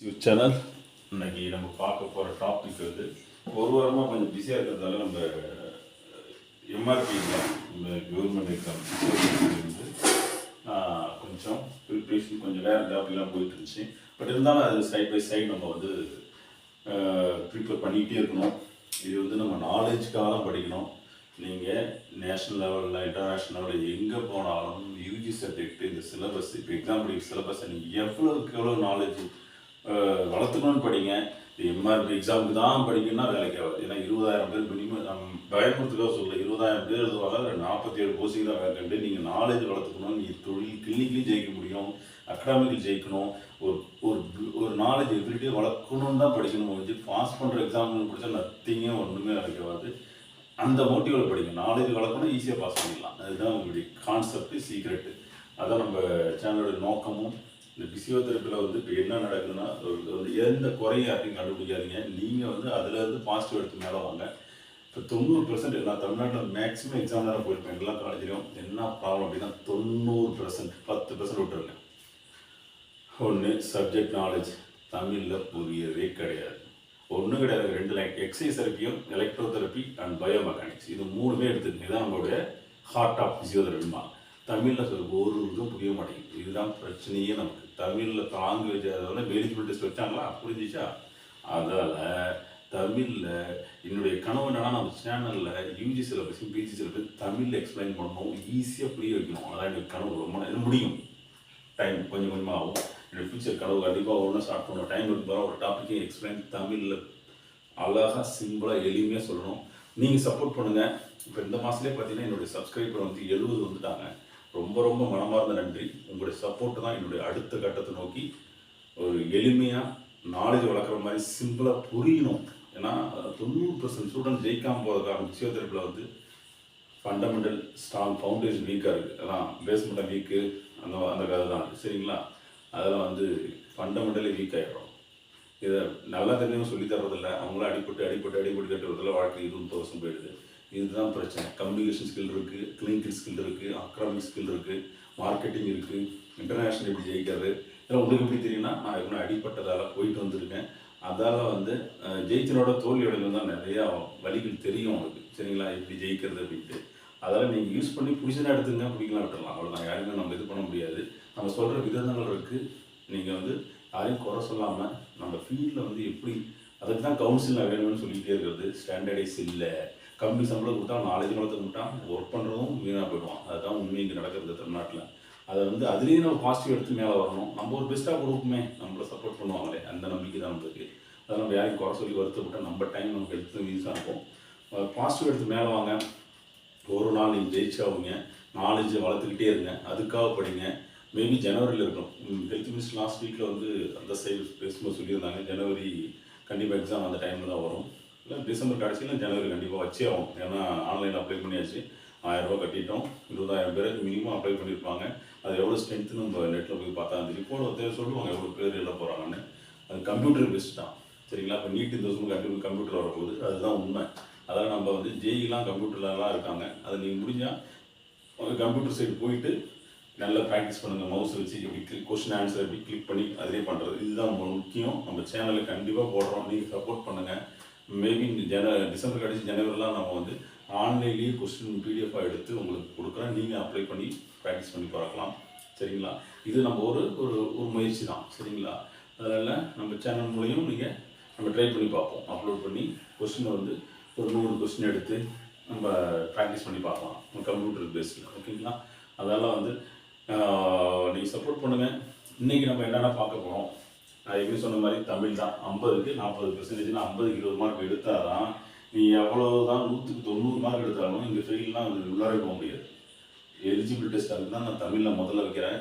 YouTube channel. இன்னைக்கு நம்ம பார்க்க போகிற டாபிக் வந்து ஒரு வாரமாக கொஞ்சம் பிஸியாக இருக்கிறதால நம்ம எம்ஆர்பி நம்ம கவர்மெண்ட் எக்ஸாம் வந்து கொஞ்சம் ப்ரிப்ரேஷன் கொஞ்சம் வேறு ஜாப்லாம் போயிட்டு இருந்துச்சு. பட் இருந்தாலும் அது சைட் பை சைடு நம்ம வந்து ப்ரிப்பேர் பண்ணிக்கிட்டே இருக்கணும். இது வந்து நம்ம நாலேஜ்க்காக தான் படிக்கணும். நீங்கள் நேஷ்னல் லெவலில் இன்டர்நேஷ்னல் லெவலில் எங்கே போனாலும் யூஜி சப்ஜெக்ட் இந்த சிலபஸ் இப்போ எக்ஸாம் படிக்கிற சிலபஸை நீங்கள் எவ்வளோக்கு எவ்வளோ நாலேஜ் வளர்த்துக்கணும்னு படிங்க. எம்ஆர்பி எக்ஸாமுக்கு தான் படிக்கணும்னா வேலைக்கு ஆகாது. ஏன்னா இருபதாயிரம் பேர் மினிமம் நம்ம சொல்ல இருபதாயிரம் பேர் எழுதுவாங்க நாற்பத்தி ஏழு போஸ்டிங் தான் வேக்கண்டு நீங்கள் நாலேஜ் வளர்த்துக்கணும் நீங்கள் தொழில் கிளினிக்லேயும் ஜெயிக்க முடியும். அகாடமிக்கில் ஜெயிக்கணும். ஒரு ஒரு ஒரு நாலேஜ் எவ்ரிடே வளர்க்கணும்னு தான் படிக்கணும். முடிஞ்சு பாஸ் பண்ணுற எக்ஸாம் படித்தா நத்திங்கே ஒன்றுமே நடக்காது அந்த மோட்டிவில் படிங்க. நாலேஜ் வளர்க்கணும் ஈஸியாக பாஸ் பண்ணிடலாம். அதுதான் உங்களுடைய கான்செப்ட் சீக்ரெட்டு அதான் நம்ம சேனலோட நோக்கமும். இந்த பிசியோதெரப்பியில் வந்து இப்போ என்ன நடக்குதுன்னா வந்து எந்த குறையும் யாரையும் கண்டுபிடிக்காதீங்க. நீங்கள் வந்து அதுலேருந்து பாசிட்டிவ் எடுத்து மேலே வாங்க. இப்போ தொண்ணூறு பெர்சன்ட் நான் தமிழ்நாட்டில் மேக்ஸிமம் எக்ஸாம் நேரம் போயிருப்பேன் எல்லா காலேஜ்லையும் என்ன ப்ராப்ளம் அப்படின்னா தொண்ணூறு பெர்சன்ட் பத்து பெர்சன்ட் விட்டுருங்க. ஒன்று சப்ஜெக்ட் நாலேஜ் தமிழில் புரியவே கிடையாது. ஒன்றும் கிடையாது. ரெண்டு லைன் எக்ஸைஸ் தெரப்பியும் எலக்ட்ரோதெரப்பி அண்ட் பயோமெக்கானிக்ஸ் இது மூணுமே எடுத்துக்கங்க. இதான் நம்மளுடைய ஹார்ட் ஆஃப் ஃபிசியோதெரபிமா தமிழில் சொல்ல ஒரு இதுவும் புரிய மாட்டேங்குது. இதுதான் பிரச்சனையே நமக்கு. தமிழில் லாங்குவேஜ் அதெல்லாம் எலிஜிபிள் டெஸ்ட் வச்சாங்களா? புரிஞ்சிச்சா? அதால் தமிழில் என்னுடைய கனவு என்னன்னா நம்ம சேனலில் யூஜி சிலபஸும் பிஜி சிலபஸ் தமிழில் எக்ஸ்பிளைன் பண்ணணும். ஈஸியாக புரிய வைக்கணும். அதான் எனக்கு கனவு ரொம்ப நா- முடியும். டைம் கொஞ்சம் கொஞ்சமாக ஆகும். என்னுடைய ஃபியூச்சர் கனவு கண்டிப்பாக ஒன்று ஸ்டார்ட் பண்ணணும். டைம் இருக்கும் ஒரு டாப்பிக்கையும் எக்ஸ்பிளைன் தமிழில் அழகாக சிம்பிளாக எளிமையாக சொல்லணும். நீங்கள் சப்போர்ட் பண்ணுங்கள் இப்போ இந்த மாதத்துலேயே பார்த்தீங்கன்னா என்னுடைய சப்ஸ்கிரைபர் வந்து எழுபது வந்துட்டாங்க. ரொம்ப ரொம்ப மனமார்ந்த நன்றி. உங்களுடைய சப்போர்ட் தான் என்னுடைய அடுத்த கட்டத்தை நோக்கி ஒரு எளிமையாக நாலேஜ் வளர்க்குற மாதிரி சிம்பிளாக புரியணும். ஏன்னா தொண்ணூறு பர்சன்ட் ஸ்டூடெண்ட் ஜெயிக்காமல் போகிறதுக்கான ஃபிசியோதெரப்பியில் வந்து ஃபண்டமெண்டல் ஸ்ட்ராங் ஃபவுண்டேஷன் வீக்காக இருக்குது அதான் பேஸ்மெண்ட்டாக வீக்கு அந்த அந்த கதை தான் சரிங்களா? அதெல்லாம் வந்து ஃபண்டமெண்டலே வீக் ஆகிடும் இதை நல்லா தெரிஞ்சவங்க சொல்லி தர்றதில்ல. அவங்களாம் அடிப்பட்டு அடிப்பட்டு அடிப்பட்டு கட்டுறதில்ல வாழ்க்கை இருபது தோசம் வருஷம் போயிடுது. இதுதான் பிரச்சனை. கம்யூனிகேஷன் ஸ்கில் இருக்குது கிளினிக்கல் ஸ்கில் இருக்குது அக்ராமிக் ஸ்கில் இருக்குது மார்க்கெட்டிங் இருக்குது இன்டர்நேஷ்னல் எப்படி ஜெயிக்கிறது இதெல்லாம் உங்களுக்கு எப்படி தெரியும்னா நான் இவ்வளோ அடிப்பட்டதால் போயிட்டு வந்திருக்கேன். அதால் வந்து ஜெயிச்சனோட தோல்வியோட தான் நிறையா வழிகள் தெரியும் உங்களுக்கு. சரிங்களா? எப்படி ஜெயிக்கிறது அப்படின்ட்டு. அதெல்லாம் நீங்கள் யூஸ் பண்ணி பிடிச்சதா எடுத்துங்க பிடிக்கலாம் விட்டுடலாம் அவ்வளோதான் யாருமே நம்ம இது பண்ண முடியாது. நம்ம சொல்கிற விதங்கள் இருக்குது நீங்கள் வந்து யாரையும் குறை சொல்லாமல் நம்ம ஃபீல்டில் வந்து எப்படி அதுக்கு தான் கவுன்சிலில் வேணும்னு சொல்லிக்கிட்டே இருக்கிறது. ஸ்டாண்டர்டைஸ் இல்லை. கம்மி சம்பளம் கொடுத்தா நாலேஜ் வளர்த்துக்க மாட்டான் ஒர்க் பண்ணுறதும் வீணாக போயிடுவான். அதுதான் உண்மை இங்கே நடக்கிறது தமிழ்நாட்டில். அதை வந்து அதுலேயும் நம்ம பாசிட்டிவ் எடுத்து மேலே வரணும். நம்ம ஒரு பெஸ்ட்டாக கொடுப்போமே. நம்மளை சப்போர்ட் பண்ணுவாங்களே. அந்த நம்பிக்கை தான் நம்மளுக்கு அதை நம்ம யாரையும் குறை சொல்லி வருத்தப்பட்டால் நம்ம டைம் நமக்கு எடுத்து யூஸாக இருக்கும். பாசிட்டிவ் எடுத்து மேலே வாங்க. ஒரு நாள் நீங்கள் ஜெயிச்சாவுங்க நாலேஜை வளர்த்துக்கிட்டே இருங்க. அதுக்காக படிங்க. மேபி ஜனவரியில் இருக்கும் ஹெல்த் மினிஸ்டர் லாஸ்ட் வீக்கில் வந்து அந்த சைடு பேசும்போது சொல்லியிருந்தாங்க. ஜனவரி கண்டிப்பாக எக்ஸாம் அந்த டைமில் தான் வரும். இல்லை டிசம்பர் கடைசியில் ஜனவரி கண்டிப்பாக வச்சே ஆகும் ஏன்னா ஆன்லைனில் அப்ளை பண்ணியாச்சு. ஆயிரம் ரூபாய் கட்டிட்டோம். இருபதாயிரம் பேருக்கு மினிமம் அப்ளை பண்ணியிருப்பாங்க அது எவ்வளோ ஸ்ட்ரென்த்து நம்ம நெட்டில் போய் பார்த்தா அந்த ரிப்போர்ட் ஒருத்தர் சொல்லுவாங்க எவ்வளோ பேர் எழுத போகிறாங்கன்னு அது கம்ப்யூட்டர் பெஸ்ட் தான். சரிங்களா? இப்போ நீட் இந்த வருஷம் கண்டிப்பாக கம்ப்யூட்டர் வரப்போகுது அதுதான் உண்மை. அதான் நம்ம வந்து ஜேஇலாம் கம்ப்யூட்டர்லலாம் இருக்காங்க. அதை நீங்கள் முடிஞ்சால் கம்ப்யூட்டர் சைடு போயிட்டு நல்லா ப்ராக்டிஸ் பண்ணுங்கள் மவுஸ் வச்சு எப்படி கிளிக் கொஸ்டின் ஆன்சர் எப்படி கிளிக் பண்ணி அதே பண்ணுறது இதுதான் ரொம்ப முக்கியம். நம்ம சேனலில் கண்டிப்பாக போடுறோம். நீங்கள் சப்போர்ட் பண்ணுங்கள் மேபி ஜன டிசம்பர் கடைசி ஜனவரிலாம் நம்ம வந்து ஆன்லைன்லேயே கொஸ்டின் பிடிஎஃபாக எடுத்து உங்களுக்கு கொடுக்குறேன். நீங்கள் அப்ளை பண்ணி ப்ராக்டிஸ் பண்ணி பார்க்கலாம். சரிங்களா? இது நம்ம ஒரு ஒரு ஒரு முயற்சி தான். சரிங்களா? அதனால் நம்ம சேனல் மூலியம் நீங்கள் நம்ம ட்ரை பண்ணி பார்ப்போம். அப்லோட் பண்ணி கொஸ்டினை வந்து ஒரு நூறு கொஸ்டின் எடுத்து நம்ம ப்ராக்டிஸ் பண்ணி பார்க்கலாம். கம்ப்யூட்டர் பேஸில் ஓகேங்களா? அதெல்லாம் வந்து நீங்கள் சப்போர்ட் பண்ணுங்கள் இன்றைக்கி நம்ம என்னென்ன பார்க்க போகிறோம் நான் எப்படி சொன்ன மாதிரி தமிழ் தான். ஐம்பதுக்கு நாற்பது பெர்சன்டேஜ்னா ஐம்பதுக்கு இருபது மார்க் எடுத்தால் தான் நீ எவ்வளோ தான் நூற்றுக்கு தொண்ணூறு மார்க் எடுத்தாலும் இந்த ஃபெயில்லாம் உள்ளாரே போக முடியாது. எலிஜிபிள் டெஸ்ட் அதுக்கு தான் நான் தமிழில் முதல்ல வைக்கிறேன்.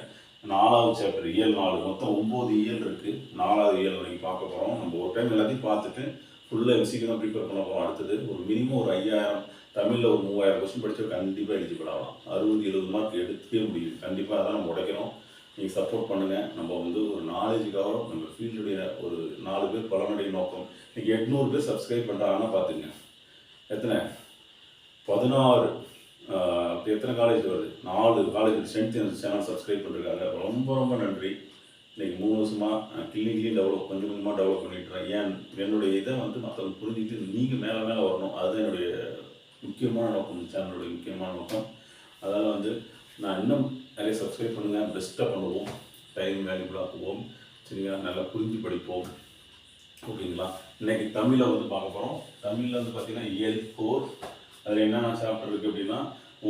நாலாவது சாப்டர் இயல் நாலு. மொத்தம் ஒம்பது இயல் இருக்குது நாலாவது இயல் வரைக்கும் பார்க்க போகிறோம் நம்ம ஒரு டைம் எல்லாத்தையும் பார்த்துட்டு ஃபுல்லாக எம்சிக்கு தான் ப்ரிப்பேர் பண்ண போகிறோம் அடுத்தது. ஒரு மினிமம் ஒரு ஐயாயிரம் தமிழில் ஒரு மூவாயிரம் கொஸ்டின் படித்தா கண்டிப்பாக எலிஜிபிள் ஆகலாம். அறுபது எழுபது மார்க் எடுக்கவே முடியும். கண்டிப்பாக அதான் நம்ம உடைக்கணும். நீங்கள் சப்போர்ட் பண்ணுங்கள் நம்ம வந்து ஒரு நாலேஜுக்காக நம்ம ஃபீல்டுடைய ஒரு நாலு பேர் பலனுடைய நோக்கம். இன்றைக்கி எட்நூறு பேர் சப்ஸ்கிரைப் பண்ணுறாங்கன்னா பார்த்துங்க எத்தனை? பதினாறு எத்தனை காலேஜ் வருது? நாலு காலேஜ் ஸ்ட்ரென்த் சேனல் சப்ஸ்கிரைப் பண்ணிருக்காங்க. ரொம்ப ரொம்ப நன்றி. இன்றைக்கி மூணு வருஷமாக கிளினிக்லேயும் டெவலப் கொஞ்சம் கொஞ்சமாக டெவலப் பண்ணிட்டுறேன் ஏன்? என்னுடைய இதை வந்து மற்றவங்க புரிஞ்சுக்கிட்டு நீங்கள் மேலே மேலே வரணும். அதுதான் என்னுடைய முக்கியமான நோக்கம். இந்த சேனலுடைய முக்கியமான நோக்கம். அதனால் வந்து நான் இன்னும் நிறைய சப்ஸ்கிரைப் பண்ணுங்கள் பெஸ்ட்டாக பண்ணுவோம். டைம் வேல்யூபிளாக போவோம் சரிங்களா நல்லா புரிஞ்சு படிப்போம். ஓகேங்களா? இன்றைக்கி தமிழை வந்து பார்க்க போகிறோம் தமிழில் வந்து பார்த்திங்கன்னா இயல் ஃபோர் அதில் என்னென்ன சாப்டர் இருக்குது அப்படின்னா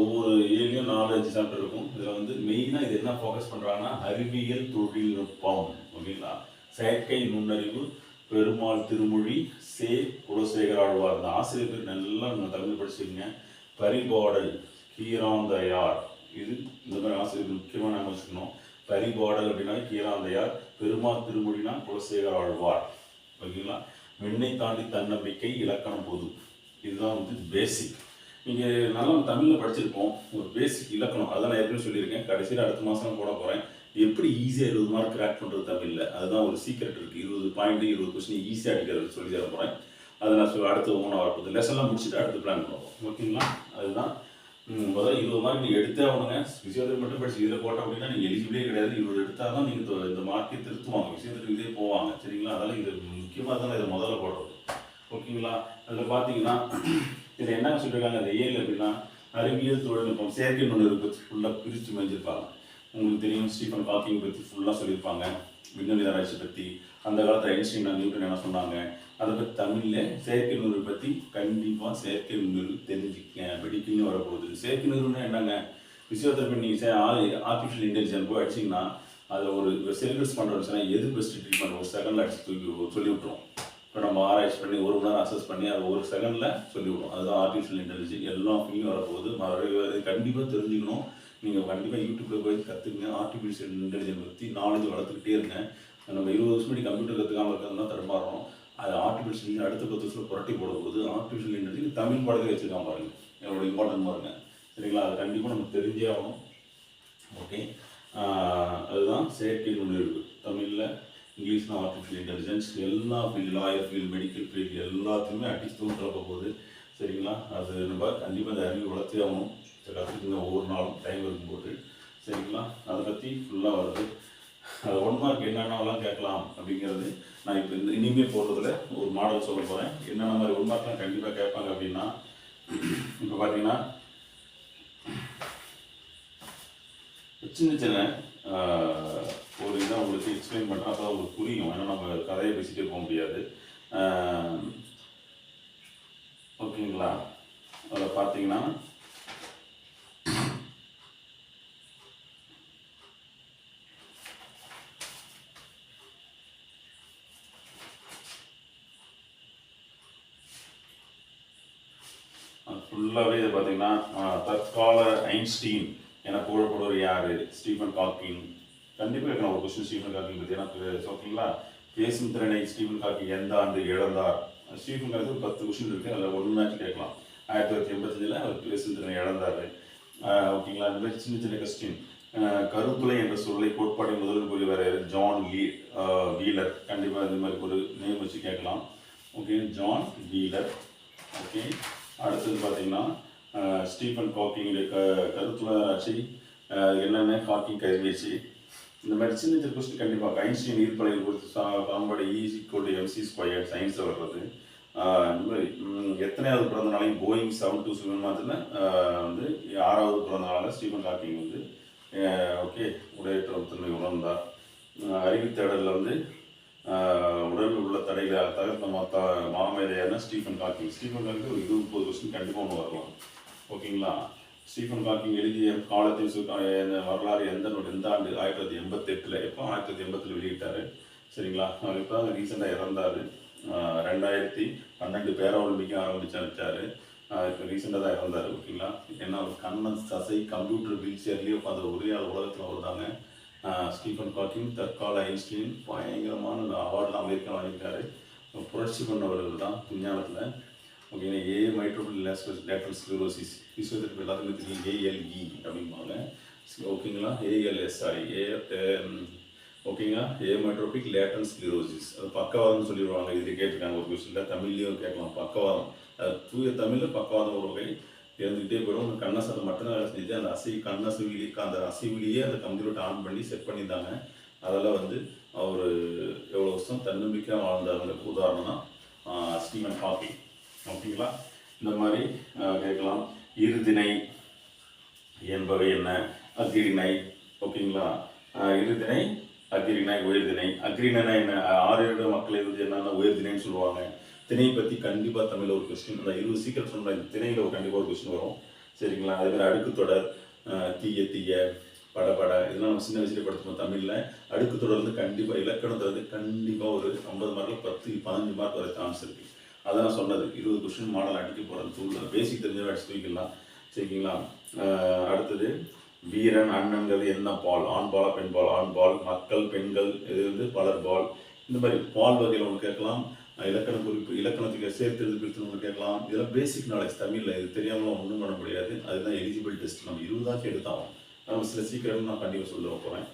ஒவ்வொரு ஏரியும் நாலு அஞ்சு சாப்டர் இருக்கும். இதில் வந்து மெயினாக இது என்ன ஃபோக்கஸ் பண்ணுறாங்கன்னா அறிவியல் தொழில்நுட்பம். ஓகேங்களா? செயற்கை நுண்ணறிவு பெருமாள் திருமொழி சே குலசேகர் ஆழ்வார். இந்த ஆசிரியர் பேர் நல்லா நம்ம தமிழ் படிச்சுக்கங்க பரிபாடல் கீராந்தையார். இது இந்த மாதிரி ஆசிரியர் முக்கியமாக நாங்கள் வச்சுக்கணும் பரிபாடல் அப்படின்னா கீழாந்தையார் பெருமாள் திருமொழினா குலசேகர ஆழ்வார். ஓகேங்களா? வெண்ணை தாண்டி தன்னம்பிக்கை இலக்கணம் பொது. இதுதான் வந்து பேசிக் நீங்கள் நல்லா தமிழில் படிச்சிருப்போம். ஒரு பேசிக் இலக்கணம். அதெல்லாம் நான் ஏற்கனவே சொல்லியிருக்கேன். கடைசியில் அடுத்த மாதம் போட போகிறேன் எப்படி ஈஸியாக இருபது மார்க் கிராக் பண்ணுறது தமிழில்? அதுதான் ஒரு சீக்ரெட் இருக்குது இருபது பாயிண்ட் இருபது கொஸ்டின் ஈஸியாக அடிக்கிறது சொல்லி தர போகிறேன் அதை நான் அடுத்த ஒன்றா வரப்போகுது லெசன்லாம் முடிச்சுட்டு அடுத்து பிளான் பண்ணுவோம் ஓகேங்களா? அதுதான் முதல்ல இருபது மார்க் நீங்கள் எடுத்தே ஆகணுங்க. ஃபிசியோதெரபி மட்டும் படிச்சு இதில் போட்டோம் அப்படின்னா நீங்கள் எலிஜிபிளே கிடையாது. இவ்வளோ எடுத்தால் தான் நீங்கள் இந்த மார்க்கை திருத்துவாங்க. ஃபிசியோதெரபி இதே போவாங்க. சரிங்களா? அதெல்லாம் இது முக்கியமாக தானே இதை முதல்ல போடுறது. ஓகேங்களா? அதில் பார்த்தீங்கன்னா இதில் என்ன சொல்லியிருக்காங்க அந்த ஏழு அப்படின்னா அறிவியல் தொழில்நுட்பம் செயற்கை நுண்ணறிவு பற்றி ஃபுல்லாக பிரித்து மேஞ்சிருப்பாங்க உங்களுக்கு தெரியும் ஸ்டீஃபன் ஹாக்கிங் பற்றி ஃபுல்லாக சொல்லியிருப்பாங்க. விண்வெளி ஆராய்ச்சி பற்றி அந்த காலத்தில் ஐன்ஸ்டீன் நியூட்டன் என்ன சொன்னாங்க? அதை பற்றி தமிழில் செயற்கை நுண்ணறிவு பற்றி கண்டிப்பாக செயற்கை நுண்ணறிவு தெரிஞ்சுக்கங்க மெடிக்கல்னு வரப்போகுது. செயற்கை நுண்ணறிவுனா என்னங்க? ஃபிசியோதெரபி நீங்கள் ஆர்டிஃபிஷியல் இன்டெலிஜென்ஸ் போய் அடிச்சிங்கன்னா அதை ஒரு செலிபிரஸ் பண்ணுறோம்னா எது பெஸ்ட் ட்ரீட்மெண்ட் ஒரு செகண்டில் அடிச்சு தூக்கி சொல்லி விட்ருவோம் இப்போ நம்ம ஆராய்ச்சி பண்ணி ஒரு மணி நேரம் அசஸ் பண்ணி அதை ஒரு செகண்டில் சொல்லிவிடும் அதுதான் ஆர்டிஃபிஷியல் இன்டெலிஜென்ஸ் எல்லா ஃபீலும் வரப்போகுது. மறுபடியும் கண்டிப்பாக தெரிஞ்சுக்கணும். நீங்கள் கண்டிப்பாக யூடியூப்பில் போய் கற்றுக்குங்க ஆர்டிஃபிஷியல் இன்டெலிஜென்ஸ் பற்றி நாலேஜ் வளர்த்துக்கிட்டே இருங்க. நம்ம இருபது வருஷம் முன்னாடி கம்ப்யூட்டர் கற்றுக்காமல் இருக்கிறதுனா தடுமாறணும். அது ஆர்டிஃபிஷியல் அடுத்த பத்து வருஷத்தில் புரட்டி போடும்போது ஆர்டிஃபிஷியல் இன்டெலிஜென்ஸ் தமிழ் படத்தை வச்சுருக்காம பாருங்க. என்னோட இம்பார்ட்டன்ட் பாருங்க. சரிங்களா? அது கண்டிப்பாக நம்ம தெரிஞ்சே ஆகணும். ஓகே அதுதான் செயற்கை நுண்ணறிவு. தமிழில் இங்கிலீஷ்னா ஆர்டிஃபிஷியல் இன்டெலிஜென்ஸ் எல்லா field lawyer field medical field எல்லாத்தையுமே அடிச்சு தூள் போகுது. சரிங்களா? அது நம்ம கண்டிப்பாக அந்த அறிவு வளர்த்தே ஆகணும். கற்றுக்குங்க ஒவ்வொரு நாளும் டைம் இருக்கும்போது. சரிங்களா? அதை பற்றி ஃபுல்லாக வருது. ஒன் மார்க் என்னென்னலாம் கேட்கலாம் அப்படிங்கிறது நான் இப்போ இந்த இனிமேல் போடுறதுல ஒரு மாடல் சொல்ல போகிறேன் என்னென்ன மாதிரி ஒன் மார்க்லாம் கண்டிப்பாக கேட்பாங்க அப்படின்னா இப்போ பார்த்தீங்கன்னா சின்ன சின்ன ஒரு இதை உங்களுக்கு எக்ஸ்பிளைன் பண்ணுறேன் அப்போ உங்களுக்கு புரியும். ஏன்னா நம்ம கதையை பேசிகிட்டே போக முடியாது. ஓகேங்களா? அதில் பார்த்தீங்கன்னா ஃபுல்லாகவே இது பார்த்திங்கன்னா தற்கால ஐன்ஸ்டீன் என புகழப்படுவர் யார்? ஸ்டீஃபன் காக்கிங் கண்டிப்பாக இருக்கணும் ஒரு கொஸ்டின் ஸ்டீஃபன் காக்கிங் பற்றி ஏன்னா ஓகேங்களா பேசும் திறனை ஸ்டீஃபன் காக்கிங் எந்த ஆண்டு இழந்தார்? ஸ்டீஃபன் காக்கிங் ஒரு பத்து கொஸ்டின் இருக்குது அதில் ஒன்று மேட்ச் கேட்கலாம். ஆயிரத்தி தொள்ளாயிரத்தி எண்பத்தஞ்சில் அவர் பேசும் திறனை இழந்தார். ஓகேங்களா? இந்த மாதிரி சின்ன சின்ன கொஸ்டின் கருத்துளை என்ற சொல்லை கோட்பாட்டை முதல் கூறியவர் ஜான் லீ வீலர். கண்டிப்பாக இந்த மாதிரி ஒரு நேம் வச்சு கேட்கலாம். Okay John Wheeler. ஓகே. அடுத்தது பார்த்தீங்கன்னா ஸ்டீஃபன் காக்கிங்குடைய க கருத்துளாட்சி என்னென்ன காக்கிங் கதிர்வீச்சு இந்த மாதிரி சின்ன சின்ன கொஸ்டின் கண்டிப்பாக ஐன்ஸ்டீன் ஈர்ப்பலையில் கொடுத்து சாம்பாடு E is equal to MC square சயின்ஸில் வர்றது. இந்த மாதிரி எத்தனையாவது பிறந்த நாளையும் போயிங் செவன் டூ செவன் மாதத்தில் வந்து ஆறாவது பிறந்த நாளில் ஸ்டீஃபன் ஹாக்கிங் வந்து ஓகே உடையற்றத்தன்மை உணர்ந்தார் அறிவு தேடலில் வந்து உடல் உள்ள தடைகளை தகர்த்த மாத்தா மாமேதையான ஸ்டீஃபன் காக்கிங் ஸ்டீஃபன் காக்கிங் ஒரு இருபது முப்பது கொஸ்டின் கண்டிப்பாக ஒன்று வரலாம். ஓகேங்களா? ஸ்டீஃபன் காக்கிங் எழுதிய காலத்தின் சு வரலாறு எந்த எந்த ஆண்டு? ஆயிரத்தி தொள்ளாயிரத்தி எண்பத்தெட்டில். எப்போ? ஆயிரத்தி தொள்ளாயிரத்தி எண்பத்தில் வெளியிட்டார். சரிங்களா? அவர் இப்போ ரீசெண்டாக இறந்தார். ரெண்டாயிரத்தி பன்னெண்டு பேரா ஒலிம்பிக்கும் ஆரம்பிச்சு வச்சார். இப்போ ரீசெண்டாக தான் இறந்தார். ஓகேங்களா? ஏன்னா அவர் கண்ணன் சசை கம்ப்யூட்டர் வீல் சேர்லேயே உட்காந்து ஒரே ஆள் உலகத்தில் வருதாங்க ஆஹ் ஸ்டீஃபன் காக்கிங் தற்கால ஐன்ஸ்டீன் பயங்கரமான அவார்ட்லாம் அமெரிக்கா வாங்கியிருக்காரு. புரட்சி பண்ணவர்கள் தான் விஞ்ஞானத்தில் ஓகேங்களா amyotrophic lateral sclerosis physiotherapy எல்லாத்துக்குமே தெரியும். ஏஎல்இ அப்படிம்பாங்க. ஓகேங்களா? ஏஎல்எஸ் சாரி ஏ ஓகேங்களா? ஏ மைட்ரோபிக் லேட்டரல் ஸ்க்ளரோசிஸ் அது பக்கவாதம்னு சொல்லிடுவாங்க. இது கேட்டிருக்காங்க ஒரு கொஸ்டினில் தமிழ்லேயும் கேட்கலாம். பக்கவாதம். அது தூய தமிழில் பக்கவாதம் ஒரு வகை. இருந்துகிட்டே போயிடும். அந்த கண்ணசத்தை மட்டும்தான் வேலை செஞ்சு அந்த அசை கண்ணசைவிலி அந்த அசைவிலேயே அந்த கம்ப்யூட்டர் ஆன் பண்ணி செட் பண்ணியிருந்தாங்க. அதெல்லாம் வந்து அவர் எவ்வளோ வருஷம் தன்னம்பிக்கையாக வாழ்ந்தவங்களுக்கு உதாரணம்னா தான் ஆஹ், ஸ்டீவன் ஓகேங்களா? இந்த மாதிரி கேட்கலாம். இருதினை என்பவை என்ன? அக்ரிணை ஓகேங்களா? இருதினை அக்ரிணை உயர்தினை அக்ரிணை என்ன? ஆறு மக்கள் இருந்து என்னென்ன உயர்தினைன்னு சொல்லுவாங்க. திணையை பற்றி கண்டிப்பாக தமிழில் ஒரு கொஸ்டின் அந்த இருபது சீக்கிரம் சொன்ன இந்த திணையில் ஒரு கண்டிப்பாக ஒரு கொஸ்டின் வரும். சரிங்களா? அதேமாதிரி அடுக்கு தொடர் தீய தீய பட பட இதெல்லாம் நம்ம சின்ன வயசுல படிச்சோம் தமிழில். அடுக்கு தொடர்ந்து கண்டிப்பாக இலக்கணத்துலேருந்து கண்டிப்பாக ஒரு ஐம்பது மார்க்கில் பத்து பதினஞ்சு மார்க் வர சான்ஸ் இருக்குது அதான் நான் சொன்னது. இருபது கொஸ்டின் மாடல் அடிக்க போகிறது தூள் பேசிக் தெரிஞ்சவங்க அடிச்சு தூக்கிடலாம். சரிங்களா? அடுத்தது வீரன் அண்ணன்கிறது என்ன பால்? ஆண் பாலா பெண் பால்? ஆண் பால் மக்கள் பெண்கள் இது வந்து பலர் பால். இந்த மாதிரி பால் வகையில் ஒன்று கேட்கலாம். இலக்கண குறிப்பு இலக்கணத்துக்கு சேர்த்து எழுதி பிரித்து கேட்கலாம். இதெல்லாம் பேசிக் நாலேஜ் தமிழில் இது தெரியாமலாம் ஒன்றும் பண்ண முடியாது. அதுதான் எலிஜிபிள் டெஸ்ட் நம்ம இருபதாச்சும் எடுத்தாகும் நம்ம சில சீக்கிரம் நான் கண்டிப்பாக சொல்ல போகிறேன்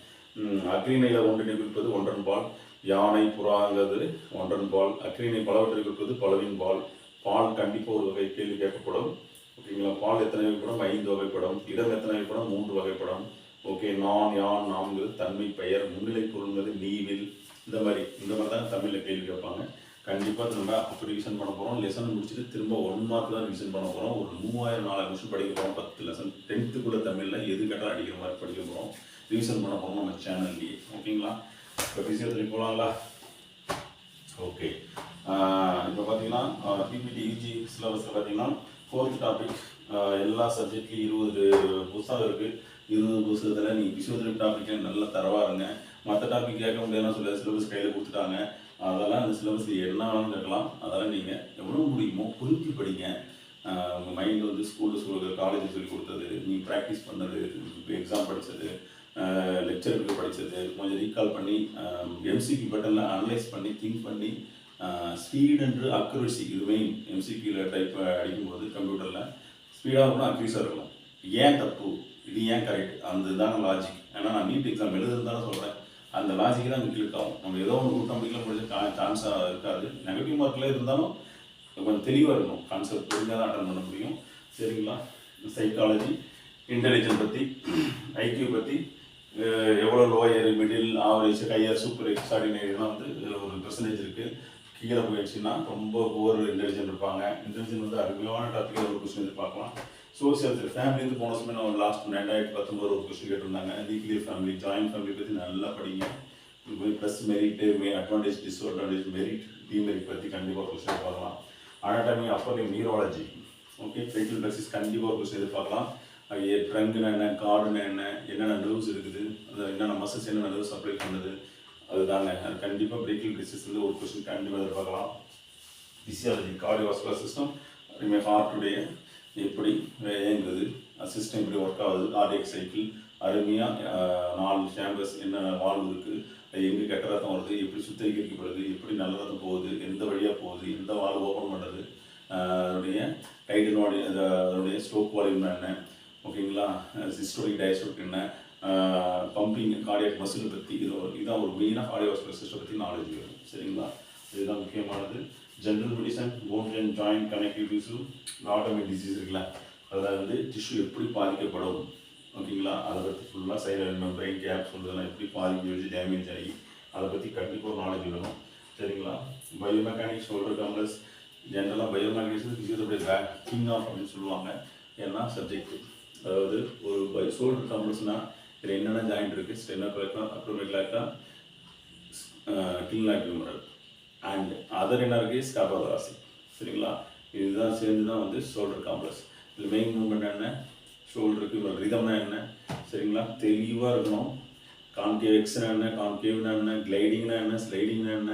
அக்ரிணையில் ஒன்றினை குறிப்பது ஒன்றன் பால். யானை புறாங்கிறது ஒன்றன் பால். அக்ரிணை பலவற்றை குறிப்பது பலவின் பால். பால் கண்டிப்பாக ஒரு வகை கேள்வி கேட்கப்படும். ஓகேங்களா? பால் எத்தனை வகைப்படம் ஐந்து வகைப்படம் இடம் எத்தனை வகைப்படம் மூன்று வகைப்படம் ஓகே நான் யான் நான்கு தன்மை பெயர் முன்னிலை பொருள்ங்கிறது நீவில் இந்த மாதிரி இந்த மாதிரி தான் தமிழில் கேள்வி கேட்பாங்க. கண்டிப்பாக நம்ம அப்போ ரிவிஷன் பண்ண போகிறோம் லெசன் முடிச்சுட்டு திரும்ப ஒன் மார்க் தான் ரிவிஷன் பண்ண போகிறோம் ஒரு மூவாயிரம் நாலாயிரம் நிமிஷம் படிக்க போகிறோம் பத்து லெசன் டென்த்துக்குள்ள தமிழில் எது கேட்டால் அடிக்கிற மாதிரி படிக்க போகிறோம் ரிவிஷன் பண்ண போகிறோம் நம்ம சேனல்லையே ஓகேங்களா இப்போ பிசியோதெரபி போகலாங்களா ஓகே இப்போ பார்த்தீங்கன்னா பிபிடி யூஜி சிலபஸில் பார்த்தீங்கன்னா ஃபோர்த் டாபிக் எல்லா சப்ஜெக்ட்லையும் இருபது புஸ்தகம் இருக்குது இருபது புத்தகத்தில் நீங்கள் பிசியோதெரபி டாப்பிக்கில் நல்லா தரவாருங்க மற்ற டாபிக் கேட்க முடியாதுன்னு சொல்லி சிலபஸ் கையில் கொடுத்துட்டாங்க. அதெல்லாம் அந்த சிலபஸ் என்ன வேணாலும் கேட்கலாம். அதெல்லாம் நீங்கள் எவ்வளோ முடியுமோ புரிஞ்சு படிங்க. உங்கள் மைண்ட் வந்து ஸ்கூலில் சொல்லு காலேஜில் சொல்லி கொடுத்தது நீங்கள் ப்ராக்டிஸ் பண்ணது எக்ஸாம் படித்தது லெக்சருக்கு படித்தது கொஞ்சம் ரீகால் பண்ணி எம்சிக்கு பட்டனில் அனலைஸ் பண்ணி திங்க் பண்ணி ஸ்பீட் அண்ட் அக்யூரசி இது மெயின் எம்சிக்யூவில் டைப் அடிக்கும்போது கம்ப்யூட்டரில் ஸ்பீடாக இருக்கணும் அக்யூரஸாக இருக்கணும். ஏன் தப்பு? இது ஏன் கரெக்ட் அந்த இதான லாஜிக் ஏன்னா நான் நீட் எக்ஸாம் எழுதுன்னு தானே சொல்கிறேன் அந்த லாஜிக் தான் கிளிக் ஆகும். நம்ம ஏதோ ஒன்று கூட்டம் படிக்கல முடிஞ்ச சான்ஸாக இருக்காது. நெகட்டிவ் மார்க்கில் இருந்தாலும் கொஞ்சம் தெளிவாக இருக்கணும். கான்செப்ட் புரிஞ்சால் தான் அட்டன் பண்ண முடியும். சரிங்களா? சைக்காலஜி இன்டெலிஜென்ட் பற்றி ஐக்கியூ பற்றி எவ்வளோ lower middle average higher super எக்ஸ்ட்ராடினரிலாம் வந்து ஒரு பெர்சன்டேஜ் இருக்குது கீழே போயிடுச்சுன்னா ரொம்ப ஓவர் இன்டெலிஜென்ட் இருப்பாங்க. இன்டெலிஜென்ட் வந்து அருமையான டாப்பிக்கில் ஒரு கொஸ்டின் பார்க்கலாம் சோசியல் ஃபேமிலிருந்து போன சமயம் நம்ம லாஸ்ட் ரெண்டாயிரத்தி பத்தொம்பது ஒரு கொஸ்டின் கேட்டிருந்தாங்க. நியூக்ளியர் ஃபேமிலி ஜாயின்ட் ஃபேமிலி பற்றி நல்லா படிங்க. ப்ளஸ் மெரிட்டு மே அட்வான்டேஜ் டிஸ்அட்வான்டேஜ் மெரிட் டிமெரிட் பற்றி கண்டிப்பாக கொஸ்டின் பார்க்கலாம். அனாட்டமி அப்பர் நியூராலஜி ஓகே ஃபெய்டல் பிளக்ஸிஸ் கண்டிப்பாக ஒரு கொஸ்டின் எதிர்பார்க்கலாம் அது ட்ரங்குனா என்ன கார்டுனா என்ன என்னென்ன நர்வ்ஸ் இருக்குது அது என்னென்ன மசில்ஸ் என்னென்ன நர்வ்ஸ் சப்ளை பண்ணுது அதுதாங்க. அது கண்டிப்பாக பிரேக்கிங் டிசீஸ் வந்து ஒரு கொஸ்டின் கண்டிப்பாக எதிர்பார்க்கலாம். பிசியாலஜி கார்டியோவாஸ்குலர் சிஸ்டம் அதுமாதிரி ஹார்ட்டுடைய எப்படி இயங்குது சிஸ்டம் எப்படி ஒர்க் ஆகுது கார்டியக் சைக்கிள் அருமையாக நாலு சேம்பர்ஸ் என்ன வால்வு இருக்குது அது எங்கே கெட்ட ரத்தம் வருது எப்படி சுத்திகரிக்கப்படுது எப்படி நல்ல ரத்தம் போகுது எந்த வழியாக போகுது எந்த வால்வு ஓப்பன் பண்ணுறது அதனுடைய அதனுடைய டைட்டனோடைய அதனுடைய ஸ்ட்ரோக் வால்யூம் என்ன ஓகேங்களா சிஸ்டோலிக் டயஸ்டோக் என்ன பம்பிங் கார்டியாக் மசில் பற்றி இது ஒரு இதான் ஒரு மெயினாக கார்டியோவாஸ்குலர் சிஸ்டம் பற்றி நாலேஜ் வரும் சரிங்களா? இதுதான் முக்கியமானது. General medicine bone and joint connective tissue autoimmune disease இருக்குல்ல அதாவது டிஷ்யூ எப்படி பாதிக்கப்படும்? ஓகேங்களா? அதை பற்றி ஃபுல்லாக சைலண்ட் மெம்பரைன் கேப் சொல்றதெல்லாம் எப்படி பாதிக்க வச்சு டேமேஜ் ஆகி அதை பற்றி கண்டிப்பாக ஒரு நாலேஜ் வேணும். சரிங்களா? பயோமெக்கானிக்ஸ் ஷோல்டர் கம்ப்ளஸ் ஜென்ரலாக பயோமெக்கானிக்ஸ் பேக் கிங் ஆஃப் அப்படின்னு சொல்லுவாங்க. எல்லாம் சப்ஜெக்ட் அதாவது ஒரு பயோ ஷோல்டர் கம்ப்ளஸ்னால் இதில் என்னென்ன ஜாயிண்ட் இருக்குது ஸ்டெனோக்ளாக்கா அப்ரோமெக்லாக்கா கிங்லாக் ஹியூமரல் அண்ட் அதர் என்ன இருக்குது ஸ்காபோதராசி சரிங்களா? இதுதான் சேர்ந்து தான் வந்து ஷோல்டர் காம்ப்ளெக்ஸ் இதில் மெயின் மூமெண்ட் என்ன? ஷோல்டருக்கு ரிதம்னா என்ன? சரிங்களா? தெளிவாக இருக்கணும். கான்கேவ் எக்ஸ்னா என்ன? கான்கேவ்னா என்ன? கிளைடிங்னா என்ன? ஸ்லைடிங்னா என்ன?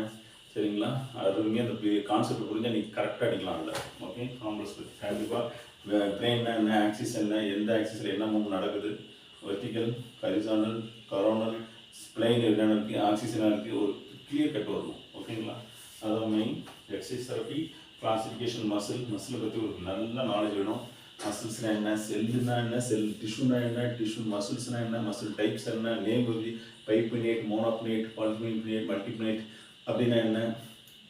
சரிங்களா? அதுவுமே அந்த கான்செப்ட் புரிஞ்சால் நீங்கள் கரெக்டாக அடிக்கலாம் அதில். ஓகே காம்ப்ளெக்ஸ் கண்டிப்பாக பிளேன்னா என்ன? ஆக்சிஸ் என்ன? எந்த ஆக்சிஸில் என்ன மூவ் நடக்குது? வெர்டிக்கல் ஹரிசானல் கரோனல் ஸ்ப்ளைன் என்னென்ன இருக்குது ஆக்சிஸ் என்ன இருக்குது ஒரு கிளியர் கட் வரணும். ஓகேங்களா அதான் main exercise therapy classification muscle மசிலை பற்றி ஒரு நல்ல நாலேஜ் வேணும் மசில்ஸ்னா என்ன செல்லுனா என்ன செல் டிஷ்யூனா என்ன டிஷ்யூ மசில்ஸ்னா என்ன மசில் டைப்ஸ் என்ன நேம் வந்து பைப்பினேட் மோனோபினேட் பாலிபினேட் மல்டிபினேட் அப்படின்னா என்ன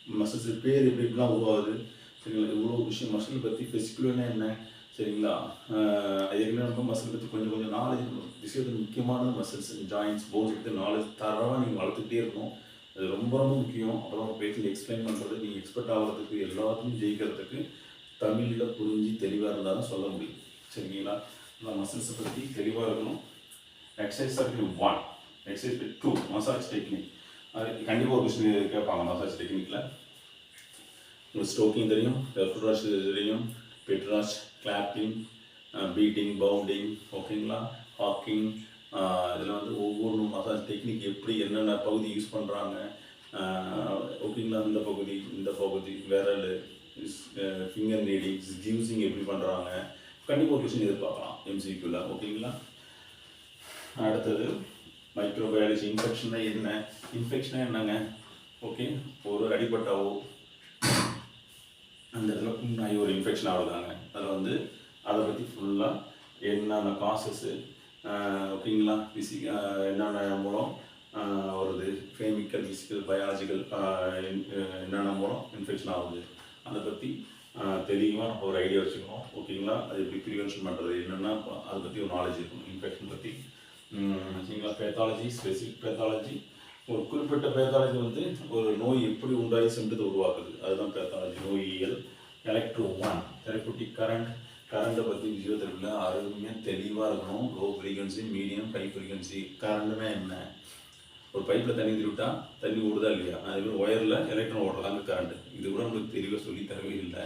மசில்ஸ் பேர் எப்படி இப்படிலாம் உருவாகுது சரிங்களா இவ்வளோ விஷயம் மசில் பற்றி ஃபெசிக்குலர்னா என்ன சரிங்களா ஏற்கனவே ரொம்ப மசில் பற்றி கொஞ்சம் கொஞ்சம் நாலேஜ் விஷயத்துக்கு முக்கியமான மசில்ஸ் ஜாயின்ஸ் போன்ஸ் பற்றி நாலேஜ் தரவாக நீங்கள் வளர்த்துக்கிட்டே இருக்கணும் அது ரொம்ப ரொம்ப முக்கியம். அப்புறம் பேச்சில் எக்ஸ்பிளைன் பண்ணுறது நீங்கள் எக்ஸ்பர்ட் ஆகிறதுக்கு எல்லாத்தையும் ஜெயிக்கிறதுக்கு தமிழில் புரிஞ்சு தெளிவாக இருந்தால் தான் சொல்ல முடியும். சரிங்களா? நான் மசில்ஸை பற்றி தெளிவாக இருக்கணும். Exercise circle one exercise two massage technique அது கண்டிப்பாக ஒரு கொஸ்டின் கேட்பாங்க மசாஜ் டெக்னிக்கில் உங்களுக்கு ஸ்டோக்கிங் தெரியும் பெட்ராஷ் தெரியும் பெட்ராஷ் கிளாப்பிங் பீட்டிங் பவுண்டிங் ஓகேங்களா ஹாக்கிங் இதில் வந்து ஒவ்வொரு மசாஜ் டெக்னிக் எப்படி என்னென்ன பகுதி யூஸ் பண்ணுறாங்க ஓகேங்களா இந்த பகுதி இந்த பகுதி விரல் ஃபிங்கர் நீடிங்ஸ் ஜியூசிங் எப்படி பண்ணுறாங்க கண்டிப்பாக ஒரு கொஸ்டின் எதிர்பார்க்கலாம் எம்சிக்யூவில் ஓகேங்களா அடுத்தது மைக்ரோபயாலஜி இன்ஃபெக்ஷன்னா என்ன? இன்ஃபெக்ஷனா என்னங்க? ஓகே ஒரு அடிபட்டாவோ அந்த இடத்துல புண்ணாகி ஒரு இன்ஃபெக்ஷன் ஆகுதாங்க. அதில் வந்து அதை பற்றி ஃபுல்லாக என்னென்ன காசஸ்ஸு ஓகேங்களா? ஃபிசி என்னென்ன மூலம்? வருது. கெமிக்கல் ஃபிசிக்கல் பயாலஜிக்கல் என்னென்ன மூலம்? இன்ஃபெக்ஷன் ஆகுது. அதை பற்றி தெளிவாக ஒரு ஐடியா வச்சுக்கணும். ஓகேங்களா? அது எப்படி ப்ரிவென்ஷன் பண்ணுறது என்னென்னா அதை பற்றி ஒரு நாலேஜ் இருக்கணும். இன்ஃபெக்ஷன் பற்றி ஓகேங்களா? பேத்தாலஜி ஸ்பெசிஃபிக் பேத்தாலஜி ஒரு குறிப்பிட்ட பேத்தாலஜி வந்து ஒரு நோய் எப்படி உண்டாகி சென்றது உருவாக்குது. அதுதான் பேத்தாலஜி நோயியல் எலக்ட்ரோ ஒன் தெரப்பூட்டிக் கரண்ட் கரண்ட்டை பற்றி ஃபிசியோதெரப்பியில் அருமையாக தெளிவாக இருக்கணும். Low frequency medium high frequency கரண்ட்னா என்ன? ஒரு பைப்பில் தண்ணி திருவிட்டா தண்ணி ஓடுதா இல்லையா? அதுவே ஒயரில் எலக்ட்ரான் ஓடுறதாங்க கரண்ட் இது கூட நம்மளுக்கு தெளிவாக சொல்லி தரவே இல்லை.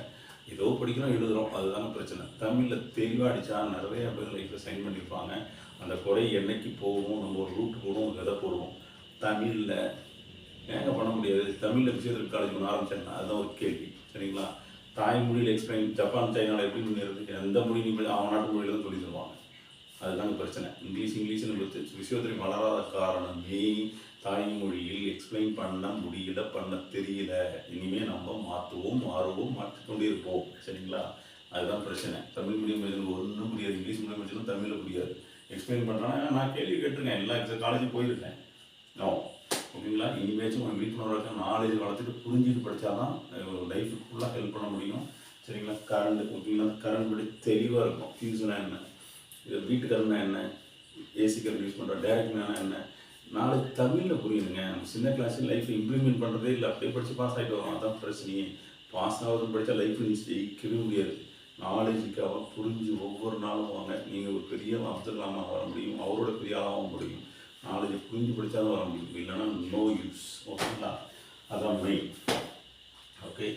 ஏதோ படிக்கிறோம் எழுதுறோம். அதுதான் பிரச்சனை. தமிழில் தெளிவாக அடித்தா நிறைய பேர் லைஃப்பில் சைன் பண்ணியிருப்பாங்க அந்த குறை என்னைக்கு போகும்? நம்ம ஒரு ரூட் போடுவோம் விதை போடுவோம். தமிழில் ஏங்க பண்ண முடியாது? தமிழில் பிசியோதெரபி காலேஜ் ஒன்று ஆரம்பிச்சேன்னா அதுதான் ஒரு கேள்வி. சரிங்களா? தாய்மொழியில் எக்ஸ்பிளைன் ஜப்பான் சைனாவில் எப்படி முன்னேறது எந்த மொழி நீங்கள் அவன் நாட்டு மொழியில் தான் சொல்லி தருவாங்க. அதுதாங்க பிரச்சனை. இங்கிலீஷ் இங்கிலீஷ்னு நம்ம பிசியோதெரபி வளராத காரணமே தாய்மொழியில் எக்ஸ்பிளைன் பண்ண முடியல பண்ண தெரியல. இனிமே நம்ம மாற்றுவோம் மாறுவோம் மாற்றிக்கொண்டே இருப்போம் சரிங்களா? அதுதான் பிரச்சனை. தமிழ் மீடியம் படிச்சவங்க ஒன்றும் புரியாது. இங்கிலீஷ் மீடியம் படிச்சாலும் தமிழில் புரியாது. எக்ஸ்பிளைன் பண்ணுறாங்க நான் கேள்வி கேட்டிருக்கேன். எல்லா காலேஜும் போயிருக்கேன். ஓகேங்களா? இனிமேச்சும் உங்கள் விழிப்புணர்வு நாலேஜ் வளர்த்துட்டு புரிஞ்சுட்டு படித்தாதான் லைஃப் ஃபுல்லாக ஹெல்ப் பண்ண முடியும். சரிங்களா? கரண்ட் ஓகேங்களா? கரண்ட் படி தெளிவாக இருக்கும். ஃபியூஸ்னா என்ன? இது வீட்டு கரண்ட்னா என்ன? ஏசி கரண்ட் யூஸ் பண்ணுற டேரக்ட்னா என்ன? நாளைக்கு தமிழில் புரியுதுங்க. சின்ன கிளாஸில் லைஃப்பை இம்ப்ளிமெண்ட் பண்ணுறதே இல்லை. அப்படியே படித்து பாஸ் ஆகிட்டு வரோம் அதான் பிரச்சனையே. பாஸ் ஆகுதுன்னு படித்தா லைஃப் நீ ஜெயிக்கவே முடியாது. நாலேஜுக்காக புரிஞ்சு ஒவ்வொரு நாளும் வாங்க. நீங்கள் ஒரு பெரிய அப்துல் கலாமாக வர முடியும். அவரோட பெரிய ஆளாகவும் முடியும். நாலேஜை புரிஞ்சு படித்தா தான் வர முடியும். இல்லைன்னா நோ யூஸ் ஓகேங்களா? அதான் main okay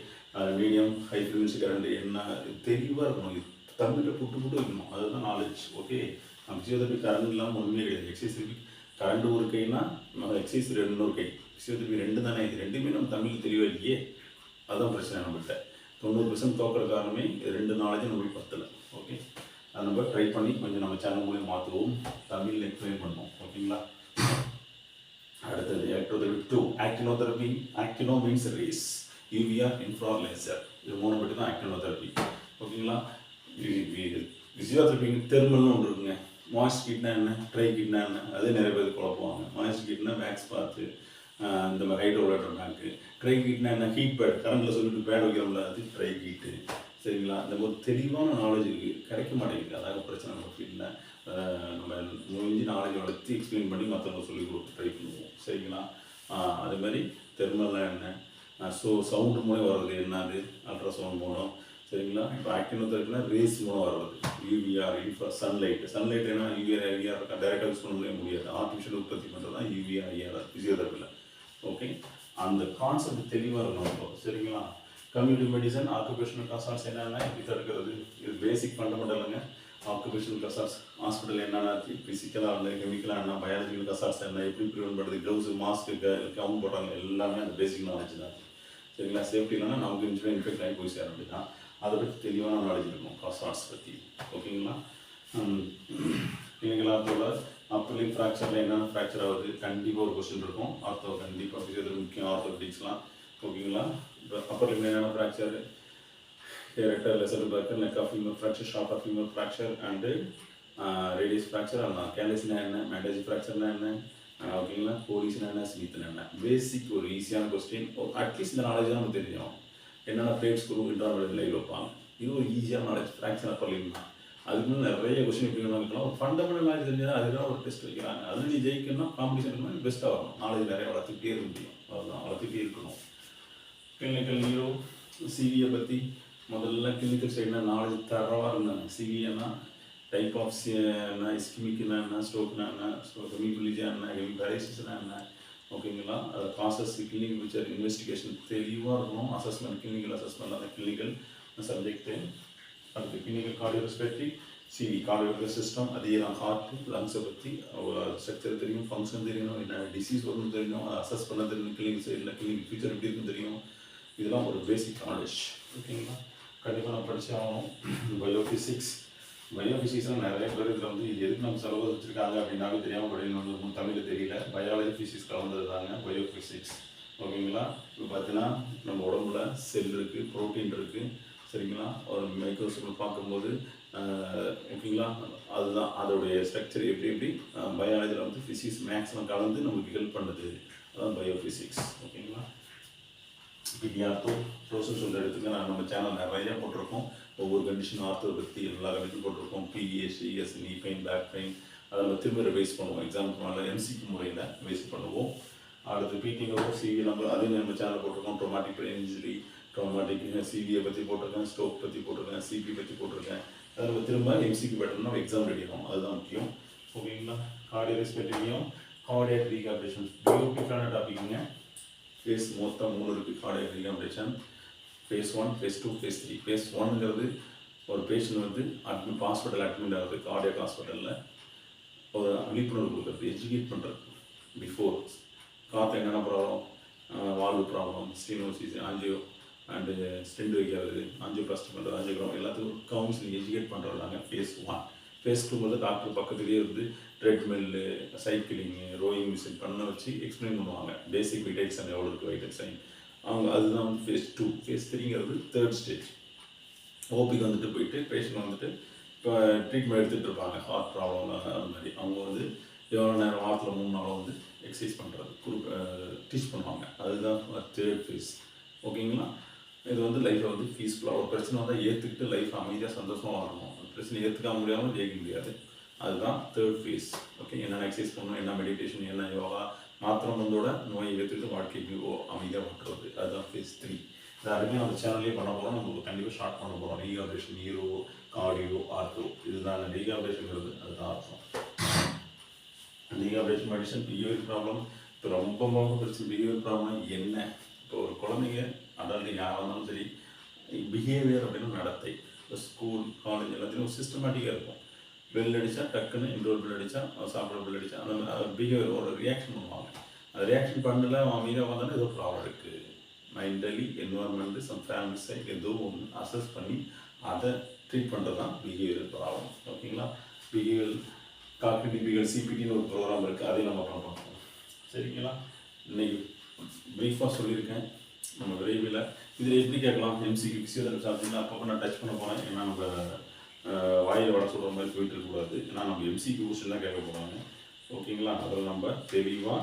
medium high frequency current என்ன தெளிவாக இருக்கணும். இது தமிழில் புட்டு புட்டு வைக்கணும். அதுதான் நாலேஜ் ஓகே நம்ம ஃபிசியோதெரபி கரண்ட் இல்லாமல் ஒன்றுமே கிடையாது. எக்ஸசைஸ் கரண்ட் ஒரு கைனா நம்ம எக்ஸசைஸ் ரெண்டு ஒரு கை. ஃபிசியோதெரபி ரெண்டு தானே இது. ரெண்டுமே நம்ம தமிழ் தெளிவாக இல்லையே. அதுதான் பிரச்சனை நம்மகிட்ட தொண்ணூறு பர்சன்ட் தோக்கிற காரணமே இது ரெண்டு நாலேஜும் நம்மளுக்கு பத்தலை. ஓகே அதை நம்ம ட்ரை பண்ணி கொஞ்சம் நம்ம சேனல் மூலியம் மாற்றுவோம் தமிழில் எக்ஸ்பிளைன் பண்ணுவோம். ஓகேங்களா அடுத்தது electrotherapy two actinotherapy actino means rays UVR infra laser இது மூணு மட்டும் தான் ஆக்டினோதெரபி ஓகேங்களா? ஃபிசியோதெரபி தெர்மல்னு ஒன்று இருக்குங்க. மாய்ஸ் கிட்னா என்ன? ட்ரை கிட்னா என்ன? அதே நிறைய பேர் குழப்புவாங்க. மாய்ஸ் கிட்னா மேக்ஸ் பார்த்து இந்த மாதிரி ஹைட்ரோ வாட்டர் பேங்க்கு ட்ரை ஹீட்னா என்ன? ஹீட் பேட் கரண்டில் சொல்லிட்டு பேட் வைக்கிறோம்ல அது ட்ரை ஹீட்டு சரிங்களா? இந்த ஒரு தெளிவான நாலேஜ் கிடைக்க மாட்டேங்குது. அதாவது பிரச்சனை நம்ம ஃபீல்டில் நம்ம முடிஞ்சு நாலேஜ் வளர்த்து எக்ஸ்பிளைன் பண்ணி மற்றவங்க சொல்லி கொடுத்து ட்ரை பண்ணுவோம். சரிங்களா? அது அதே மாதிரி தெர்மல்லாம் என்ன? ஸோ சவுண்டு மூலம் வர்றது என்னது? அல்ட்ராசவுண்ட் மூலம். சரிங்களா? இப்போ ஆக்டினோதெரப்பினா ரேஸ் மூலம் வர்றது. யூவிஆர் இன்ஃப்ரா சன்லைட் சன்லைட் ஏன்னா யூவிஆர் ஐவிஆர் டேரெக்டாக யூஸ் பண்ண முடியாது ஆர்டிஃபிஷியல் உற்பத்தி பண்ணுறது தான் யூவிஆர் ஐஆர் ஃபிசியோதெரப்பியில் ஓகே அந்த கான்செப்ட் தெளிவாக இருக்கணும் இப்போ. சரிங்களா? கம்யூனிட்டி மெடிசன் ஆக்குபேஷனல் கசால்ஸ் என்னென்ன? இது தடுக்கிறது இது பேசிக் ஃபண்டமெண்டலுங்க ஆக்குபேஷனல் கசார்ஸ் ஹாஸ்பிட்டல் என்னென்ன ஃபிசிக்கலாக என்ன கெமிக்கலாக என்ன பயாலஜிக்கல் கசார்ஸ் என்ன எப்படி ப்ரிவென்ட் பண்ணுறது க்ளவுஸு மாஸ்க்கு கவுன் போடுறாங்க எல்லாமே அந்த பேசிக் நாலேஜ் தான். சரிங்களா? சேஃப்டி இல்லைன்னா நமக்கு இன்சூரன்ஸ் இன்ஃபெக்ட் ஆகி போய் சேர தான் அதை பற்றி தெளிவான நாலேஜ் இருக்கும் கசார்ஸ் பற்றி ஓகேங்களா? நீங்களா போல் அப்பர்லிங் ஃப்ராக்சரில் என்னென்ன ஃப்ராக்சர் ஆகுது? கண்டிப்பாக ஒரு கொஸ்டின் இருக்கும். ஆர்த்தோ கண்டிப்பாக ஃபிசியோதெரபி முக்கியம். ஆர்த்தோபெடிக்ஸ்லாம் ஓகேங்களா? இப்போ அப்பர் என்னென்ன ஃப்ராக்சர் எரக்டர் lesser Baker neck of femur fracture shaft of femur fracture and radius fracture அதான் கேண்டஸ்னா என்ன மேண்டேஜ் ஃப்ராக்சர்னா என்ன ஆஹ் ஓகேங்களா போலீஸ்னா என்ன ஸ்மித்னா என்ன பேசிக் ஒரு ஈஸியான கொஸ்டின் அட்லீஸ்ட் இந்த நாலேஜ் தான் நமக்கு தெரியும் என்னென்ன பிளேட் ஸ்க்ரூ இன்டர்வல் லைவ் வைப்பாங்க இது ஒரு ஈஸியான நாலேஜ் ஃப்ராக்சர் அப்பர் லிம்னா அதுக்கு நிறைய கொஸ்டின் எப்படி வேணாலும் இருக்கலாம் ஒரு ஃபண்டமெண்டல் நாலேஜ் தெரிஞ்சால் அதுக்காக ஒரு டெஸ்ட் வைக்கிறாங்க அதில் நீ ஜெயிக்கணும்னா காம்படிஷன் பெஸ்ட்டாக வரணும் நாலேஜ் நிறைய வளர்த்துக்கிட்டே இருக்க முடியும் அதுதான் வளர்த்துக்கிட்டே இருக்கணும் கிளினிக்கல் நீரோ சிவியை பற்றி முதல்ல கிளினிக்கல் சைடில் நாலேஜ் தரவாக இருந்தாங்க. சிவியனா டைப் ஆஃப் என்ன இஸ்கிமிக்னா என்ன ஸ்ட்ரோக்னா என்ன ஸோ ஹெமிபிலிஜா என்ன ஹெமிபரைசிஸ்னா என்ன ஓகேங்களா அது ப்ராசஸ் கிளினிக் ஃபியூச்சர் இன்வெஸ்டிகேஷன் தெளிவாக இருக்கணும். அசஸ்மெண்ட் கிளினிக்கல் அசஸ்மெண்ட் அந்த கிளினிக்கல் சப்ஜெக்ட்டு அடுத்து கிளினிக்கல் கார்டியோஸ்பெக்டி சிவி கார்டியோகிராஃபி சிஸ்டம் அதே தான் ஹார்ட்டு லங்ஸை பற்றி ஸ்ட்ரக்சர் தெரியும் ஃபங்க்ஷன் தெரியணும் என்ன டிசீஸ் வரும்னு தெரியும் அதை அசஸ் பண்ண தெரியும் கிளினிக் சைடில் கிளினிக் ஃபியூச்சர் எப்படி இருக்குன்னு தெரியும். இதெல்லாம் ஒரு பேசிக் நாலேஜ் ஓகேங்களா கண்டிப்பாக நம்ம படித்தே ஆகணும். பயோ ஃபிசிக்ஸ் பயோ நிறைய பேர் இதில் வந்து இது எதுக்கு நம்ம செலவு வச்சுருக்காங்க அப்படின்னாலும் தெரியாமல் படிக்கணும் தமிழில் தெரியல. பயாலஜி ஃபிசிக்ஸ் கலந்தது தாங்க பயோ ஃபிசிக்ஸ் ஓகேங்களா? இப்போ பார்த்தீங்கன்னா நம்ம உடம்புல செல் இருக்குது ப்ரோட்டீன் இருக்குது சரிங்களா? ஒரு மைக்ரோஸ்கோப் பார்க்கும்போது ஓகேங்களா? அதுதான் அதோடைய ஸ்ட்ரக்சர் எப்படி எப்படி பயாலஜியில் வந்து ஃபிசிக்ஸ் மேக்ஸ்லாம் கலந்து நமக்கு ஹெல்ப் பண்ணுது. அதான் பயோ ஃபிசிக்ஸ் ஓகேங்களா? பிடிஆர்த்தோ ப்ரோசன் சொல்கிற எடுத்துங்க நான் நம்ம சேனல் நிறைய போட்டிருக்கோம். ஒவ்வொரு கண்டிஷன் ஆர்த்தோ பற்றி எல்லா கண்டிஷன் போட்டிருக்கோம். PS CS knee pain back pain அதை நம்ம திரும்ப ரிவைஸ் பண்ணுவோம். எக்ஸாம்பிள் மேலே எம்சிக்கு முறையில் ரிவைஸ் பண்ணுவோம். அடுத்து பிடிஓ சிவி நம்ம அதையும் நம்ம சேனல் போட்டிருக்கோம். ட்ரோமாட்டிக் பிரெயின் இன்ஜுரி ட்ரோமாட்டிக் சிவியை பற்றி போட்டிருக்கேன் ஸ்ட்ரோக் பற்றி போட்டிருக்கேன் சிபி பற்றி போட்டிருக்கேன். அதை நம்ம திரும்ப எம்சிக்கு பெட்டர்னா எக்ஸாம் ரெடி ஆகும் அதுதான் முக்கியம். ஓகேங்களா கார்டியோ ரெஸ்பெக்டிவ்லையும் கார்டியக் ரீகாப்ரேஷன் பியூட்டிஃபுல்லான டாபிக்ங்க ஃபேஸ் மொத்தம் மூணு இருக்குது cardiac recuperation phase one phase two phase three phase ஒன்னுங்கிறது ஒரு பேஷண்ட் வந்து அட்மிட் ஹாஸ்பிட்டல் அட்மிட் ஆகுது. கார்டியக் ஹாஸ்பிட்டலில் ஒரு விழிப்புணர்வு கொடுக்குறது எஜுகேட் பண்ணுறது பிஃபோர் காற்று என்னென்ன problem valve problem stenosis angio and stent வைக்கிறது ஆஞ்சியோ பிளாஸ்டிக் பண்ணுறது ஆஞ்சியோகிராம் எல்லாத்துக்கும் கவுன்சிலிங் எஜுகேட் பண்ணுறதாங்க ஃபேஸ் ஒன் ஃபேஸ் டூ வந்து டாக்டர் பக்கத்துலேயே இருந்து ட்ரெட்மில்லு சைக்கிளிங்கு ரோயிங் மிஷின் பண்ண வச்சு எக்ஸ்பிளைன் பண்ணுவாங்க. பேசிக் வைட் சைன் எவ்வளோ இருக்குது வைட் அவங்க அதுதான் வந்து ஃபேஸ் டூ ஃபேஸ் த்ரீங்கிறது தேர்ட் ஸ்டேஜ் ஓபிக்கு வந்துட்டு போயிட்டு பேஷண்ட் வந்துட்டு இப்போ ட்ரீட்மெண்ட் எடுத்துகிட்டு இருப்பாங்க. ஹார்ட் ப்ராப்ளம் அது மாதிரி. அவங்க வந்து எவ்வளோ நேரம் வாரத்தில் மூணு நாளும் வந்து எக்ஸசைஸ் பண்ணுறது குரூப் டீச் பண்ணுவாங்க. அதுதான் தேர்ட் ஃபேஸ் ஓகேங்களா இது வந்து லைஃப்பை வந்து பீஸ்ஃபுல்லாக ஒரு பிரச்சனை வந்தால் ஏற்றுக்கிட்டு லைஃப் அமைதியாக சந்தோஷமாக வரணும் பிரச்சனை ஏற்றுக்க முடியாமல் ஜெயிக்க முடியாது. அதுதான் தேர்ட் ஃபேஸ் ஓகே என்னென்ன எக்ஸசைஸ் பண்ணணும் என்ன மெடிடேஷன் என்ன யோகா மாத்திரம் வந்தோட நோயை ஏற்றுக்கிட்டு வாழ்க்கைக்கு ஓ அமைதியாக விட்டுறது அதுதான் ஃபேஸ் த்ரீ இது அருமையாக அந்த சேனல்லேயே பண்ண போகிறோம் நம்ம கண்டிப்பாக ஸ்டார்ட் பண்ண போகிறோம் ரீகாபரேஷன் ஹீரோ கார்டியோ ஆர்த்தோ இதுதான் ரீகாபரேஷன்ங்கிறது அதுதான் அர்த்தம் ரீகாபரேஷன் மெடிசன் பிஹேவியர் ப்ராப்ளம் இப்போ ரொம்ப ரொம்ப பிரச்சனை. பிஹேவியர் ப்ராப்ளம் என்ன? இப்போ ஒரு குழந்தைங்க அதாவது யாராக இருந்தாலும் சரி பிஹேவியர் அப்படின்னு நடத்தை. ஸ்கூல் காலேஜ் எல்லாத்துலேயும் ஒரு சிஸ்டமேட்டிக்காக இருக்கும் பெல் அடித்தா டக்குன்னு இன்டோர் பெல் அடித்தா சாப்பிட பெல் அடித்தா அந்த மாதிரி பிஹேவியர் ஒரு ரியாக்ஷன் பண்ணுவாங்க. அந்த ரியாக்ஷன் பண்ணல அவன் அமைதியாக வந்தாலும் ஏதோ ப்ராப்ளம் இருக்குது மைண்டலி என்வரன்மெண்ட்டு சம் ஃபேமிலிஸை ஏதோ ஒன்று அசஸ் பண்ணி அதை ட்ரீட் பண்ணுறது தான் பிஹேவியர் ப்ராப்ளம் ஓகேங்களா? பிஹேவியர் காக்னிட்டிவ் பிஹேவியர் சிபிடின்னு ஒரு ப்ரோக்ராம் இருக்குது அதையும் நம்ம பண்ணுறோம் சரிங்களா? இன்றைக்கி ப்ரீஃபாக சொல்லியிருக்கேன். நம்ம விரைவில் இதில் எப்படி கேட்கலாம்? எம்சிக்கு ஃபிசியோதெரபி சாப்பிட்டீங்கன்னா அப்பப்போ நான் டச் பண்ண போனேன் ஏன்னா நம்ம வாயை வட சொல்கிற மாதிரி போயிட்டு இருக்கக்கூடாது. ஏன்னா நம்ம எம்சிக்கு கொஸ்டின் தான் கேட்க போகிறாங்க ஓகேங்களா அதில் நம்ம தெளிவாக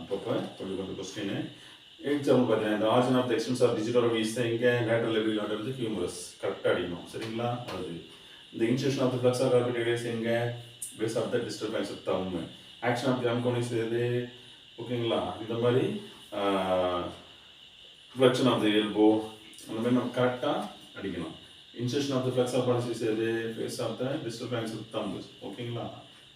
அப்பப்போ கொஞ்சம் கொஞ்சம் கொஸ்டின் எக்ஸாம்பிள் பார்த்தீங்கன்னா இந்த origin of the extensor of digital views எங்கே லேட்டர் லெவல் ஆடுறது ஹியூமரஸ் கரெக்டாக அடிக்கணும். சரிங்களா? அது. இந்த insertion of the flexor of கார்பரேஸ் எங்கே? Base of the disturbance of thumb action of the அம்கோனிஸ் எது ஓகேங்களா இந்த மாதிரி ஃப்ளெக்ஷன் ஆஃப் த எல்போ அந்த மாதிரி நம்ம கரெக்டாக அடிக்கணும். Insertion of the flexor of pollicis எது base of the balance of thumb ஓகேங்களா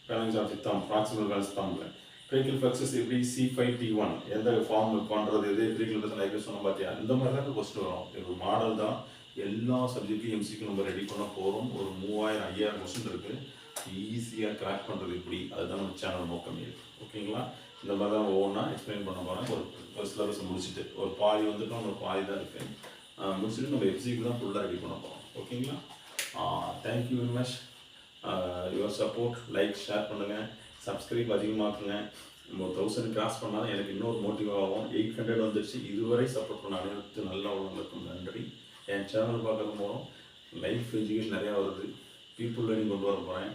balance of the thumb proximal balance தம்ல ட்ரேக்கிள் ஃப்ளெக்ஸஸ் எப்படி? சி ஃபைவ் டி ஒன் எந்த ஃபார்ம் பண்ணுறது எது? ட்ரேக்கிள் ஃப்ளெக்ஸ் லைஃப் சொன்ன பார்த்தியா இந்த மாதிரி தான் கொஸ்டின் வரும். ஒரு மாடல் தான். எல்லா சப்ஜெக்ட்லையும் எம்சிக்கு நம்ம ரெடி பண்ண போகிறோம் ஒரு மூவாயிரம் ஐயாயிரம் கொஸ்டின் இருக்குது ஈஸியாக கிராக் பண்ணுறது எப்படி? அதுதான் நம்ம சேனல் நோக்கமே ஓகேங்களா இந்த மாதிரி தான் ஒவ்வொன்றா எக்ஸ்பிளைன் பண்ண போகிறேன் ஒரு ஃபர்ஸ்ட் சிலபஸ் முடிச்சுட்டு ஒரு பாதி வந்துட்டு ஒரு பாதி தான் இருக்குது முடிச்சுட்டு நம்ம எஃப்சிக்கு தான் ஃபுல்லாக ரெடி பண்ண போகிறோம் ஓகேங்களா? Thank you very much your support like share பண்ணுங்கள் சப்ஸ்கிரைப் அதிகமாக்குங்க. நம்ம தௌசண்ட் கிராஸ் பண்ணால் எனக்கு இன்னொரு மோட்டிவ் ஆகும். எயிட் ஹண்ட்ரட் வந்துடுச்சு இதுவரை சப்போர்ட் பண்ண அனைத்து நல்ல உள்ளவங்களுக்கும் நன்றி. என் சேனல் பார்க்கறது மூலம் லைஃப் எஜுகேஷன் நிறையா வருது. பீப்புள் லேர்னிங் கொண்டு வர போகிறேன்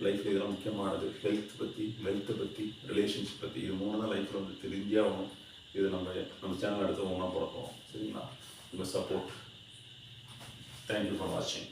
லைஃப் இதெல்லாம் முக்கியமானது. ஹெல்த் பற்றி வெல்த்தை பற்றி ரிலேஷன்ஷிப் பற்றி இது மூணு தான் லைஃப்பில் வந்து தெரிஞ்சே ஆகணும் இது நம்ம நம்ம சேனல் அடுத்து ஒன்றா பிறப்போம் சரிங்களா? உங்கள் சப்போர்ட் தேங்க்யூ ஃபார் வாட்சிங்